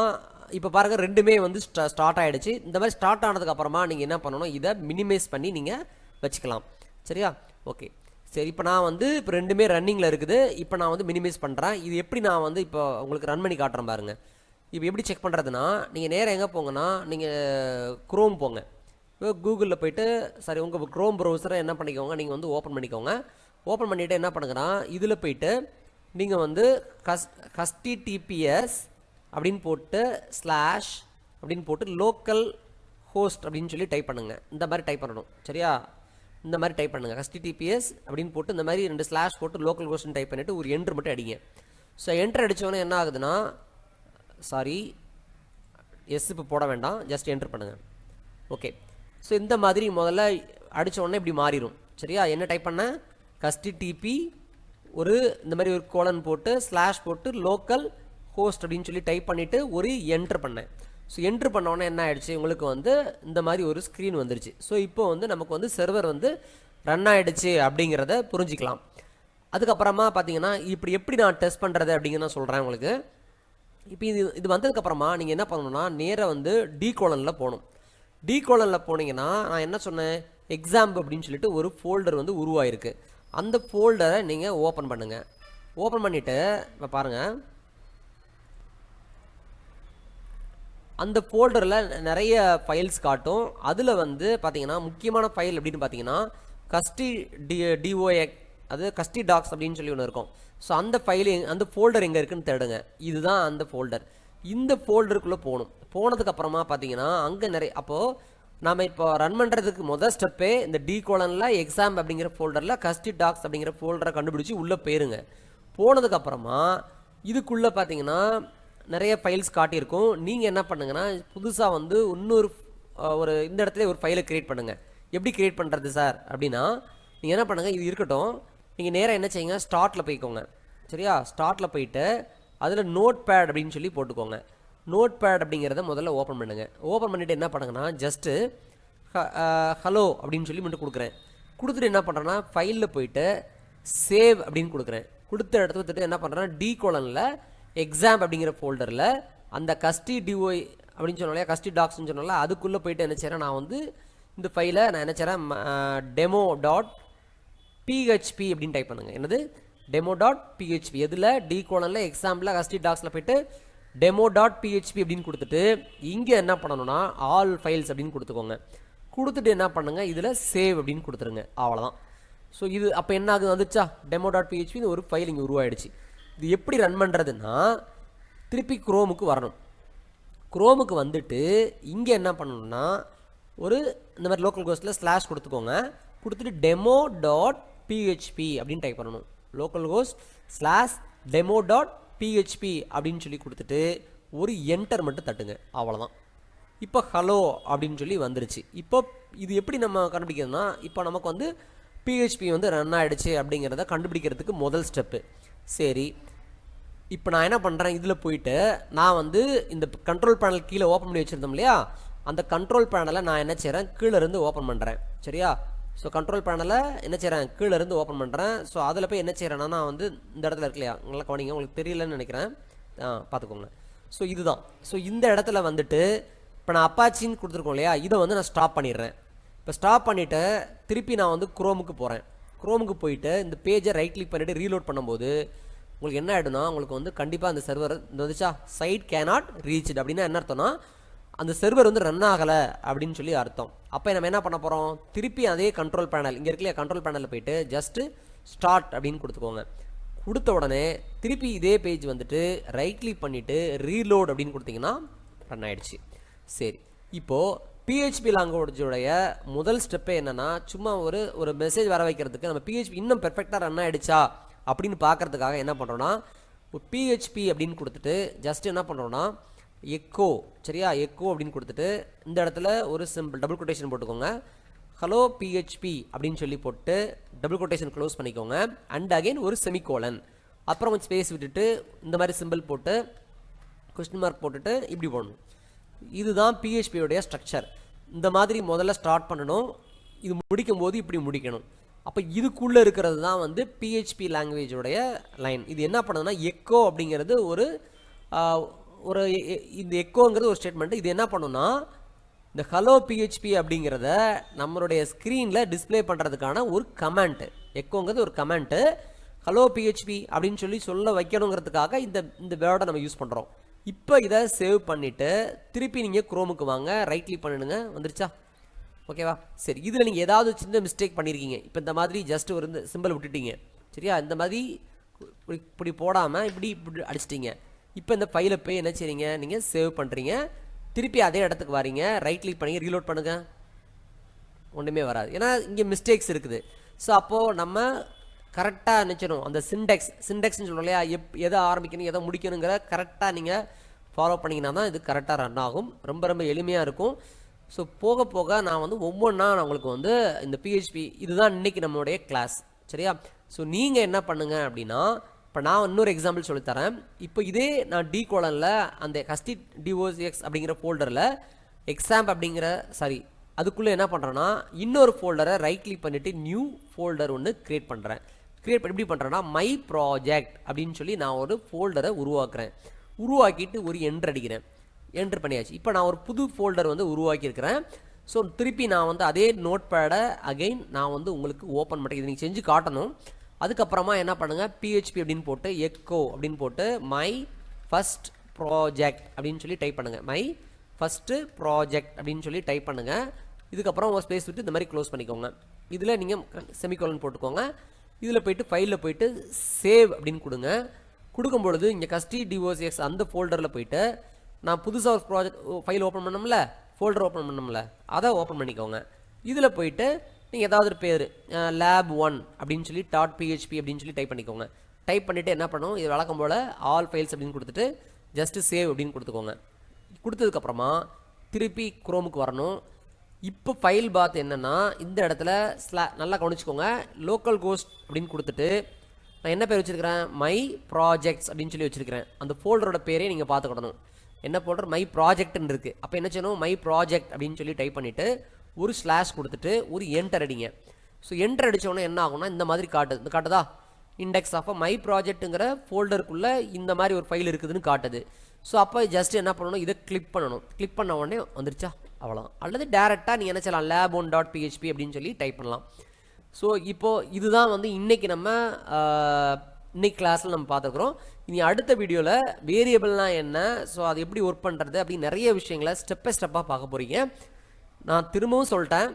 இப்போ பாருங்கள் ரெண்டுமே வந்து ஸ்டா ஸ்டார்ட் ஆகிடுச்சு இந்த மாதிரி ஸ்டார்ட் ஆனதுக்கப்புறமா நீங்கள் என்ன பண்ணணும்? இதை மினிமைஸ் பண்ணி நீங்கள் வச்சுக்கலாம். சரியா? ஓகே சரி இப்போ நான் வந்து இப்போ ரெண்டுமே ரன்னிங்கில் இருக்குது. இப்போ நான் வந்து மினிமைஸ் பண்ணுறேன் இது எப்படி நான் வந்து இப்போ உங்களுக்கு ரன் பண்ணி காட்டுறேன் பாருங்கள் இப்போ எப்படி செக் பண்ணுறதுன்னா நீங்கள் நேராக எங்கே போங்கன்னா நீங்கள் குரோம் போங்க. இப்போ கூகுளில் போயிட்டு சரி உங்கள் க்ரோம் ப்ரௌசரை என்ன பண்ணிக்கோங்க நீங்கள் வந்து ஓப்பன் பண்ணிக்கோங்க. ஓப்பன் பண்ணிவிட்டு என்ன பண்ணுங்கன்னா இதில் போயிட்டு நீங்கள் வந்து கஸ் கஸ்டி டிபிஎஸ் அப்படின்னு போட்டு ஸ்லாஷ் அப்படின்னு போட்டு லோக்கல் ஹோஸ்ட் அப்படின்னு சொல்லி டைப் பண்ணுங்கள் இந்த மாதிரி டைப் பண்ணணும். சரியா? இந்த மாதிரி டைப் பண்ணுங்கள் ஹெச்டிடிபிஎஸ் அப்படின்னு போட்டு இந்த மாதிரி ரெண்டு ஸ்லாஷ் போட்டு லோக்கல் ஹோஸ்ட்னு டைப் பண்ணிவிட்டு ஒரு என்ட்ரு மட்டும் அடிங்க. ஸோ என்ட்ரு அடித்தோன்னே என்ன ஆகுதுன்னா சாரி எஸ் இப்போ போட வேண்டாம் ஜஸ்ட் என்ட்ரு பண்ணுங்கள் ஓகே ஸோ இந்த மாதிரி முதல்ல அடித்த உடனே இப்படி மாறிடும் சரியா? என்ன டைப் பண்ண? கஸ்டி டிபி ஒரு இந்த மாதிரி ஒரு கோலன் போட்டு ஸ்லாஷ் போட்டு லோக்கல் ஹோஸ்ட் அப்படின்னு சொல்லி டைப் பண்ணிவிட்டு ஒரு என்ட்ரு பண்ணேன் ஸோ என்ட்ரு பண்ண உடனே என்ன ஆயிடுச்சு? உங்களுக்கு வந்து இந்த மாதிரி ஒரு ஸ்க்ரீன் வந்துருச்சு. ஸோ இப்போ வந்து நமக்கு வந்து சர்வர் வந்து ரன் ஆகிடுச்சு அப்படிங்கிறத புரிஞ்சிக்கலாம். அதுக்கப்புறமா பார்த்தீங்கன்னா இப்படி எப்படி நான் டெஸ்ட் பண்ணுறது அப்படிங்கிற நான் சொல்கிறேன் உங்களுக்கு. இப்போ இது இது வந்ததுக்கப்புறமா நீங்கள் என்ன பண்ணணும்னா நேராக வந்து டி கோலனில் போகணும். டி கோலனில் போனீங்கன்னா நான் என்ன சொன்னேன்? எக்ஸாம் அப்படின்னு சொல்லிட்டு ஒரு ஃபோல்டர் வந்து உருவாயிருக்கு. அந்த ஃபோல்டரை நீங்கள் ஓப்பன் பண்ணுங்கள் ஓப்பன் பண்ணிவிட்டு இப்போ பாருங்கள் அந்த ஃபோல்டரில் நிறைய ஃபைல்ஸ் காட்டும். அதில் வந்து பார்த்தீங்கன்னா முக்கியமான ஃபைல் அப்படின்னு பார்த்தீங்கன்னா கஸ்டி டி டிஓஎக் அது கஸ்டி டாக்ஸ் அப்படின்னு சொல்லி ஒன்று இருக்கும். ஸோ அந்த ஃபைல் அந்த ஃபோல்டர் எங்கே இருக்குன்னு தேடுங்க. இதுதான் அந்த ஃபோல்டர் இந்த ஃபோல்டருக்குள்ளே போகணும். போனதுக்கப்புறமா பார்த்தீங்கன்னா அங்கே நிறைய அப்போது நாம் இப்போ ரன் பண்ணுறதுக்கு முதல் ஸ்டெப்பே இந்த டி கோலனில் எக்ஸாம் அப்படிங்கிற ஃபோல்டரில் கஸ்டி டாக்ஸ் அப்படிங்கிற ஃபோல்டரை கண்டுபிடிச்சி உள்ளே போயிருங்க. போனதுக்கப்புறமா இதுக்குள்ளே பார்த்தீங்கன்னா நிறைய ஃபைல்ஸ் காட்டியிருக்கும். நீங்கள் என்ன பண்ணுங்கன்னா புதுசாக வந்து இன்னொரு ஒரு இந்த இடத்துல ஒரு ஃபைலை க்ரியேட் பண்ணுங்கள் எப்படி க்ரியேட் பண்ணுறது சார் அப்படின்னா நீங்கள் என்ன பண்ணுங்கள் இது இருக்கட்டும். நீங்கள் நேராக என்ன செய்யுங்க ஸ்டார்ட்டில் போய்க்கோங்க. சரியா? ஸ்டார்ட்டில் போயிட்டு அதில் நோட் பேட் அப்படின்னு சொல்லி போட்டுக்கோங்க. நோட் பேட் அப்படிங்கிறத முதல்ல ஓப்பன் பண்ணுங்கள் ஓப்பன் பண்ணிவிட்டு என்ன பண்ணுங்கன்னா ஜஸ்ட்டு ஹலோ அப்படின்னு சொல்லி மட்டும் கொடுக்குறேன். கொடுத்துட்டு என்ன பண்ணுறேன்னா ஃபைலில் போயிட்டு சேவ் அப்படின்னு கொடுக்குறேன். கொடுத்த இடத்துல வந்துட்டு என்ன பண்ணுறேன்னா டி கோலனில் எக்ஸாம் அப்படிங்கிற ஃபோல்டரில் அந்த கஸ்டி டிஓஐ அப்படின்னு சொன்னாலே கஸ்டி டாக்ஸ்னு சொன்னால அதுக்குள்ளே போயிட்டு என்ன செய்கிறேன் நான் வந்து இந்த ஃபைலை நான் என்ன செய்கிறேன் டெமோ டாட் பிஹெச்பி அப்படின்னு டைப் பண்ணுங்க. என்னது? டெமோ டாட் பிஹெச்பி எதில்? டி கோலனில் எக்ஸாம்பிளில் கஸ்டி டாக்ஸில் போயிட்டு டெமோ டாட் பிஹெச்பி அப்படின்னு கொடுத்துட்டு இங்கே என்ன பண்ணணும்னா ஆல் ஃபைல்ஸ் அப்படின்னு கொடுத்துக்கோங்க. கொடுத்துட்டு என்ன பண்ணுங்க? இதில் சேவ் அப்படின்னு கொடுத்துருங்க. அவ்வளோதான் ஸோ இது அப்போ என்ன ஆகுது? வந்துச்சா டெமோ டாட் பிஹெச்பி ஒரு ஃபைல் இங்கே உருவாயிடுச்சு. இது எப்படி ரன் பண்ணுறதுன்னா திருப்பி குரோமுக்கு வரணும். குரோமுக்கு வந்துட்டு இங்கே என்ன பண்ணணும்னா ஒரு இந்த மாதிரி லோக்கல் கோஸ்ட்டில் ஸ்லாஷ் கொடுத்துக்கோங்க. கொடுத்துட்டு டெமோ டாட் பிஹெச்பி அப்படின்னு டைப் பண்ணணும். Local host slash demo dot PHP அப்படின்னு சொல்லி கொடுத்துட்டு ஒரு என்டர் மட்டும் தட்டுங்க. அவ்வளோதான் இப்போ ஹலோ அப்படின்னு சொல்லி வந்துருச்சு. இப்போ இது எப்படி நம்ம கண்டுபிடிக்கிறதுனா இப்போ நமக்கு வந்து பிஹெச்பி வந்து ரன் ஆகிடுச்சு அப்படிங்கிறத கண்டுபிடிக்கிறதுக்கு முதல் ஸ்டெப்பு சரி இப்போ நான் என்ன பண்ணுறேன் இதில் போயிட்டு நான் வந்து இந்த கண்ட்ரோல் பேனல் கீழே ஓப்பன் பண்ணி வச்சுருந்தோம் இல்லையா? அந்த கண்ட்ரோல் பேனலை நான் என்ன செய்கிறேன் கீழே இருந்து ஓப்பன் பண்ணுறேன் சரியா? ஸோ கண்ட்ரோல் பேனலை என்ன செய்கிறேன் கீழே இருந்து ஓப்பன் பண்ணுறேன் ஸோ அதில் போய் என்ன செய்கிறேன்னா நான் வந்து இந்த இடத்துல இருக்கு இல்லையா? நல்லா கவனிங்க உங்களுக்கு தெரியலன்னு நினைக்கிறேன். ஆ பார்த்துக்கோங்க ஸோ இதுதான். ஸோ இந்த இடத்துல வந்துட்டு இப்போ நான் அப்பாச்சின்னு கொடுத்துருக்கோம் இல்லையா? இதை வந்து நான் ஸ்டாப் பண்ணிடுறேன். இப்போ ஸ்டாப் பண்ணிவிட்டு திருப்பி நான் வந்து குரோமுக்கு போகிறேன் குரோமுக்கு போயிட்டு இந்த பேஜை ரைட் கிளிக் பண்ணிவிட்டு ரீலோட் பண்ணும்போது உங்களுக்கு என்ன ஆகிடும்னா உங்களுக்கு வந்து கண்டிப்பாக அந்த சர்வர் இந்த வந்துச்சா சைட் கேனாட் ரீச் அப்படின்னா என்ன அர்த்தம்னா அந்த சர்வர் வந்து ரன் ஆகலை அப்படின்னு சொல்லி அர்த்தம். அப்போ நம்ம என்ன பண்ண போகிறோம் திருப்பி அதே கண்ட்ரோல் பேனல் இங்கே இருக்கலையே கண்ட்ரோல் பேனலில் போயிட்டு ஜஸ்ட்டு ஸ்டார்ட் அப்படின்னு கொடுத்துக்கோங்க. கொடுத்த உடனே திருப்பி இதே பேஜ் வந்துட்டு ரைட் கிளிக் பண்ணிவிட்டு ரீலோட் அப்படின்னு கொடுத்தீங்கன்னா ரன் ஆகிடுச்சு சரி. இப்போது பிஹெச்பி லாங்குவேஜோடைய முதல் ஸ்டெப்பே என்னென்னா சும்மா ஒரு ஒரு மெசேஜ் வர வைக்கிறதுக்கு நம்ம பிஹெச்பி இன்னும் பெர்ஃபெக்டாக ரன் ஆயிடுச்சா அப்படின்னு பார்க்கறதுக்காக என்ன பண்ணுறோன்னா பிஹெச்பி அப்படின்னு கொடுத்துட்டு ஜஸ்ட் என்ன பண்ணுறோன்னா எக்கோ சரியா? எக்கோ அப்படின்னு கொடுத்துட்டு இந்த இடத்துல ஒரு சிம்பிள் டபுள் கொட்டேஷன் போட்டுக்கோங்க. ஹலோ பிஹெச்பி அப்படின்னு சொல்லி போட்டு டபுள் கொட்டேஷன் க்ளோஸ் பண்ணிக்கோங்க. அண்ட் அகைன் ஒரு செமிகோலன் அப்புறம் கொஞ்சம் ஸ்பேஸ் விட்டுட்டு இந்த மாதிரி சிம்பிள் போட்டு கொஸ்டின் மார்க் போட்டுட்டு இப்படி போடணும். இதுதான் பிஹெச்பியோடைய ஸ்ட்ரக்சர் இந்த மாதிரி முதல்ல ஸ்டார்ட் பண்ணணும். இது முடிக்கும் போது இப்படி முடிக்கணும். அப்போ இதுக்குள்ளே இருக்கிறது தான் வந்து பிஹெச்பி லாங்குவேஜோடைய லைன் இது என்ன பண்ணுதுன்னா எக்கோ அப்படிங்கிறது ஒரு ஒரு இந்த எக்கோங்கிறது ஒரு ஸ்டேட்மெண்ட் இது என்ன பண்ணுன்னா இந்த ஹலோ பிஹெச்பி அப்படிங்கிறத நம்மளுடைய ஸ்க்ரீனில் டிஸ்ப்ளே பண்ணுறதுக்கான ஒரு கமெண்ட்டு எக்கோங்கிறது ஒரு கமெண்ட்டு ஹலோ பிஹெச்பி அப்படின்னு சொல்லி சொல்ல வைக்கணுங்கிறதுக்காக இந்த இந்த வேர்டை நம்ம யூஸ் பண்ணுறோம் இப்போ இதை சேவ் பண்ணிவிட்டு திருப்பி நீங்கள் குரோமுக்கு வாங்க. ரைட் கிளிக் பண்ணிடுங்க. வந்துருச்சா? ஓகேவா சரி இதில் நீங்கள் ஏதாவது சின்ன மிஸ்டேக் பண்ணியிருக்கீங்க இப்போ இந்த மாதிரி ஜஸ்ட் ஒரு இந்த சிம்பிள் விட்டுட்டீங்க. சரியா? இந்த மாதிரி இப்படி இப்படி போடாமல் இப்படி இப்படி அடிச்சிட்டிங்க. இப்போ இந்த ஃபைலை போய் என்ன செய்றீங்க? நீங்கள் சேவ் பண்ணுறீங்க திருப்பி அதே இடத்துக்கு வரீங்க. ரைட் கிளிக் பண்ணி ரீலோட் பண்ணுங்கள் ஒன்றுமே வராது. ஏன்னா இங்கே மிஸ்டேக்ஸ் இருக்குது. ஸோ அப்போது நம்ம கரெக்டாக நினச்சணும் அந்த சிண்டெக்ஸ் சிண்டெக்ஸ்னு சொல்கிறோம் இல்லையா? எப் எதை ஆரம்பிக்கணும் எதை முடிக்கணுங்கிற கரெக்டாக நீங்கள் ஃபாலோ பண்ணிங்கன்னா தான் இது கரெக்டாக ரன் ஆகும். ரொம்ப ரொம்ப எளிமையாக இருக்கும். ஸோ போக போக நான் வந்து ஒவ்வொன்றா நான் உங்களுக்கு வந்து இந்த பிஹெச்பி இதுதான் இன்னைக்கு நம்மளுடைய கிளாஸ் சரியா? ஸோ நீங்கள் என்ன பண்ணுங்கள் அப்படின்னா இப்போ நான் இன்னொரு எக்ஸாம்பிள் சொல்லித்தரேன். இப்போ இதே நான் டி கோலனில் அந்த ஹஸ்டி டிஓசிஎக்ஸ் அப்படிங்கிற ஃபோல்டரில் எக்ஸாம் அப்படிங்கிற சாரி அதுக்குள்ளே என்ன பண்ணுறேன்னா இன்னொரு ஃபோல்டரை ரைட் கிளிக் பண்ணிவிட்டு நியூ ஃபோல்டர் ஒன்று க்ரியேட் பண்ணுறேன் க்ரியேட் எப்படி பண்ணுறேன்னா மை ப்ராஜெக்ட் அப்படின்னு சொல்லி நான் ஒரு ஃபோல்டரை உருவாக்குறேன். உருவாக்கிட்டு ஒரு என்ட்ரு அடிக்கிறேன். என்ட்ரு பண்ணியாச்சு. இப்போ நான் ஒரு புது ஃபோல்டர் வந்து உருவாக்கியிருக்கிறேன். ஸோ திருப்பி நான் வந்து அதே நோட் பேடை அகைன் நான் வந்து உங்களுக்கு ஓப்பன் பண்ணுறேன் இது நீங்கள் செஞ்சு காட்டணும். அதுக்கப்புறமா என்ன பண்ணுங்கள் பிஹெச்பி அப்படின்னு போட்டு எக்கோ அப்படின்னு போட்டு மை ஃபஸ்ட் ப்ராஜெக்ட் அப்படின்னு சொல்லி டைப் பண்ணுங்கள் மை ஃபஸ்ட்டு ப்ராஜெக்ட் அப்படின்னு சொல்லி டைப் பண்ணுங்கள் இதுக்கப்புறம் ஒரு ஸ்பேஸ் விட்டு இந்த மாதிரி க்ளோஸ் பண்ணிக்கோங்க. இதில் நீங்கள் செமிகோலன் போட்டுக்கோங்க. இதில் போயிட்டு ஃபைலில் போயிட்டு சேவ் அப்படின்னு கொடுங்க. கொடுக்கும் பொழுது இங்கே கஸ்டி டிஓசிஎக்ஸ் அந்த ஃபோல்டரில் போயிட்டு நான் புதுசாக ஒரு ப்ராஜெக்ட் ஃபைல் ஓப்பன் பண்ணோம்ல ஃபோல்டர் ஓப்பன் பண்ணோம்ல அதை ஓப்பன் பண்ணிக்கோங்க. இதில் போயிட்டு நீங்கள் ஏதாவது ஒரு பேர் லேப் ஒன் அப்படின்னு சொல்லி டாட் பிஹெச்பி அப்படின்னு சொல்லி டைப் பண்ணிக்கோங்க. டைப் பண்ணிவிட்டு என்ன பண்ணும் இது வழக்கம் போல் ஆல் ஃபைல்ஸ் அப்படின்னு கொடுத்துட்டு ஜஸ்ட்டு சேவ் அப்படின்னு கொடுத்துக்கோங்க. கொடுத்ததுக்கப்புறமா திருப்பி குரோமுக்கு வரணும். இப்போ ஃபைல் பாத் என்னென்னா இந்த இடத்துல ஸ்லா நல்லா கவனிச்சுக்கோங்க. லோக்கல் கோஸ்ட் அப்படின்னு கொடுத்துட்டு நான் என்ன பேர் வச்சிருக்கிறேன்? மை ப்ராஜெக்ட்ஸ் அப்படின்னு சொல்லி வச்சிருக்கிறேன். அந்த ஃபோல்டரோட பேரே நீங்கள் பார்த்துக்கிடணும் என்ன ஃபோல்டர் மை ப்ராஜெக்ட்னு இருக்குது அப்போ என்ன செய்யணும்? மை ப்ராஜெக்ட் அப்படின்னு சொல்லி டைப் பண்ணிவிட்டு ஒரு ஸ்லாஷ் கொடுத்துட்டு ஒரு என்டர் அடிங்க. ஸோ என்டர் அடித்தோடனே உடனே என்ன ஆகும்னா இந்த மாதிரி காட்டுது? இந்த காட்டுதா இண்டெக்ஸ் ஆஃப் மை ப்ராஜெக்ட்டுங்கிற ஃபோல்டருக்குள்ளே இந்த மாதிரி ஒரு ஃபைல் இருக்குதுன்னு காட்டுது. ஸோ அப்போ ஜஸ்ட் என்ன பண்ணணும்? இதை கிளிக் பண்ணணும். கிளிக் பண்ண உடனே வந்துருச்சா? அவ்வளோ அல்லது டேரெக்டாக நீங்கள் என்ன செய்யலாம் லேப் ஒன் டாட் பிஹெச்பி அப்படின்னு சொல்லி டைப் பண்ணலாம். ஸோ இப்போது இதுதான் வந்து இன்னைக்கு நம்ம இன்னைக்கு கிளாஸில் நம்ம பார்த்துக்குறோம் இனி அடுத்த வீடியோவில் வேரியபிள்னால் என்ன ஸோ அது எப்படி ஒர்க் பண்ணுறது அப்படின்னு நிறைய விஷயங்களை ஸ்டெப் பை ஸ்டெப்பாக பார்க்க போகிறீங்க நான் திரும்பவும் சொல்லிட்டேன்.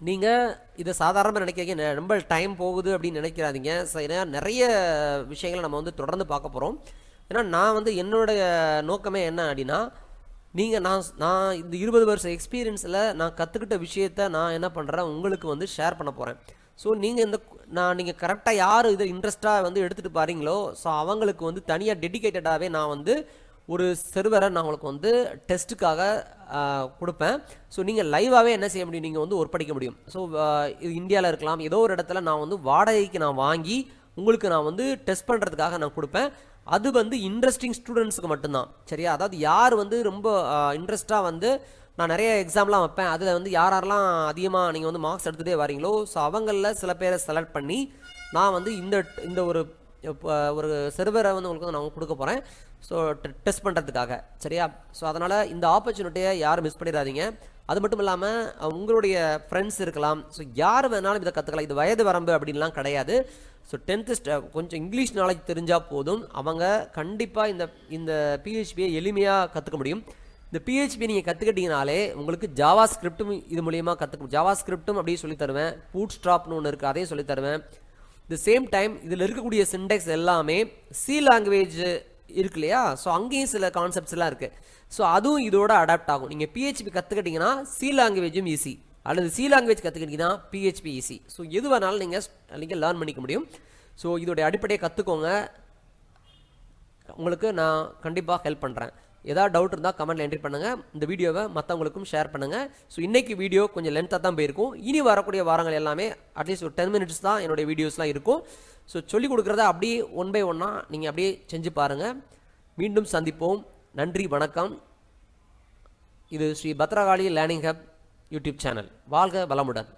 நீங்கள் இதை சாதாரணமாக நினைக்கிறீங்க ரொம்ப டைம் போகுது அப்படின்னு நினைக்கிறாதீங்க ச- ஏன்னா நிறைய விஷயங்களை நம்ம வந்து தொடர்ந்து பார்க்க போகிறோம் ஏன்னா நான் வந்து என்னோடய நோக்கமே என்ன அப்படின்னா நீங்கள் நான் நான் இந்த இருபது வருஷம் எக்ஸ்பீரியன்ஸில் நான் கற்றுக்கிட்ட விஷயத்த நான் என்ன பண்ணுறேன் உங்களுக்கு வந்து ஷேர் பண்ண போகிறேன் ஸோ நீங்கள் இந்த நான் நீங்கள் கரெக்டாக யார் இதை இன்ட்ரெஸ்ட்டாக வந்து எடுத்துகிட்டு பாருங்களோ ஸோ அவங்களுக்கு வந்து தனியாக டெடிகேட்டடாகவே நான் வந்து ஒரு செர்வரை நான் உங்களுக்கு வந்து டெஸ்ட்டுக்காக கொடுப்பேன். ஸோ நீங்கள் லைவாகவே என்ன செய்ய முடியும்? நீங்கள் வந்து ஒர்க் முடியும். ஸோ இது இந்தியாவில் இருக்கலாம். ஏதோ ஒரு இடத்துல நான் வந்து வாடகைக்கு நான் வாங்கி உங்களுக்கு நான் வந்து டெஸ்ட் பண்ணுறதுக்காக நான் கொடுப்பேன். அது வந்து இன்ட்ரெஸ்டிங் ஸ்டூடெண்ட்ஸுக்கு மட்டும்தான். சரியா? அதாவது யார் வந்து ரொம்ப இன்ட்ரெஸ்ட்டாக வந்து நான் நிறைய எக்ஸாம்லாம் வைப்பேன். அதில் வந்து யார் யாரெல்லாம் அதிகமாக நீங்கள் வந்து மார்க்ஸ் எடுத்துகிட்டே வரீங்களோ ஸோ அவங்களில் சில பேரை செலக்ட் பண்ணி நான் வந்து இந்த இந்த ஒரு இப்போ ஒரு செர்வரை வந்து உங்களுக்கு வந்து நான் கொடுக்க போகிறேன் ஸோ டெஸ்ட் பண்ணுறதுக்காக சரியா? ஸோ அதனால் இந்த ஆப்பர்ச்சுனிட்டியை யாரும் மிஸ் பண்ணிடாதீங்க. அது மட்டும் இல்லாமல் உங்களுடைய ஃப்ரெண்ட்ஸ் இருக்கலாம். ஸோ யார் வேணாலும் இதை கற்றுக்கலாம் இது வயது வரம்பு அப்படின்லாம் கிடையாது. ஸோ டென்த்து கொஞ்சம் இங்கிலீஷ் நாலேஜ் தெரிஞ்சால் போதும். அவங்க கண்டிப்பாக இந்த இந்த பிஹெச்பியை எளிமையாக கற்றுக்க முடியும். இந்த பிஹெச்பி நீங்கள் கற்றுக்கிட்டீங்கனாலே உங்களுக்கு ஜாவா ஸ்கிரிப்டும் இது மூலியமாக கற்றுக்க ஜாவா ஸ்கிரிப்டும் அப்படியே சொல்லி தருவேன். பூட் ஸ்டாப்னு ஒன்று இருக்குது அதையும் சொல்லித் தருவேன். த சேம் டைம் இதில் இருக்கக்கூடிய சின்டெக்ஸ் எல்லாமே சி லாங்குவேஜ் இருக்கு இல்லையா? ஸோ அங்கேயும் சில கான்செப்ட்ஸ் எல்லாம் இருக்குது ஸோ அதுவும் இதோட அடாப்ட் ஆகும். நீங்கள் பிஹெச்பி கற்றுக்கிட்டீங்கன்னா சி லாங்குவேஜும் ஈஸி அல்லது சி லாங்குவேஜ் கற்றுக்கிட்டீங்கன்னா பிஹெச்பி ஈஸி ஸோ எது வேணாலும் நீங்கள் நீங்கள் லேர்ன் பண்ணிக்க முடியும். ஸோ இதோடைய அடிப்படையை கற்றுக்கோங்க உங்களுக்கு நான் கண்டிப்பாக ஹெல்ப் பண்ணுறேன் ஏதாவது டவுட் இருந்தால் கமெண்ட்ல என்ட்ரி பண்ணுங்கள் இந்த வீடியோவை மற்றவங்களுக்கும் ஷேர் பண்ணுங்கள் ஸோ இன்றைக்கி வீடியோ கொஞ்சம் லென்த்தாக தான் போயிருக்கும். இனி வரக்கூடிய வாரங்கள் எல்லாமே அட்லீஸ்ட் ஒரு டென் மினிட்ஸ் தான் என்னுடைய வீடியோஸ்லாம் இருக்கும். ஸோ சொல்லிக் கொடுக்குறத அப்படியே ஒன் பை ஒன்னாக நீங்கள் அப்படியே செஞ்சு பாருங்கள் மீண்டும் சந்திப்போம். நன்றி வணக்கம். இது Sri Bhadrakali learning hub YouTube channel வாழ்க வளமுடன்.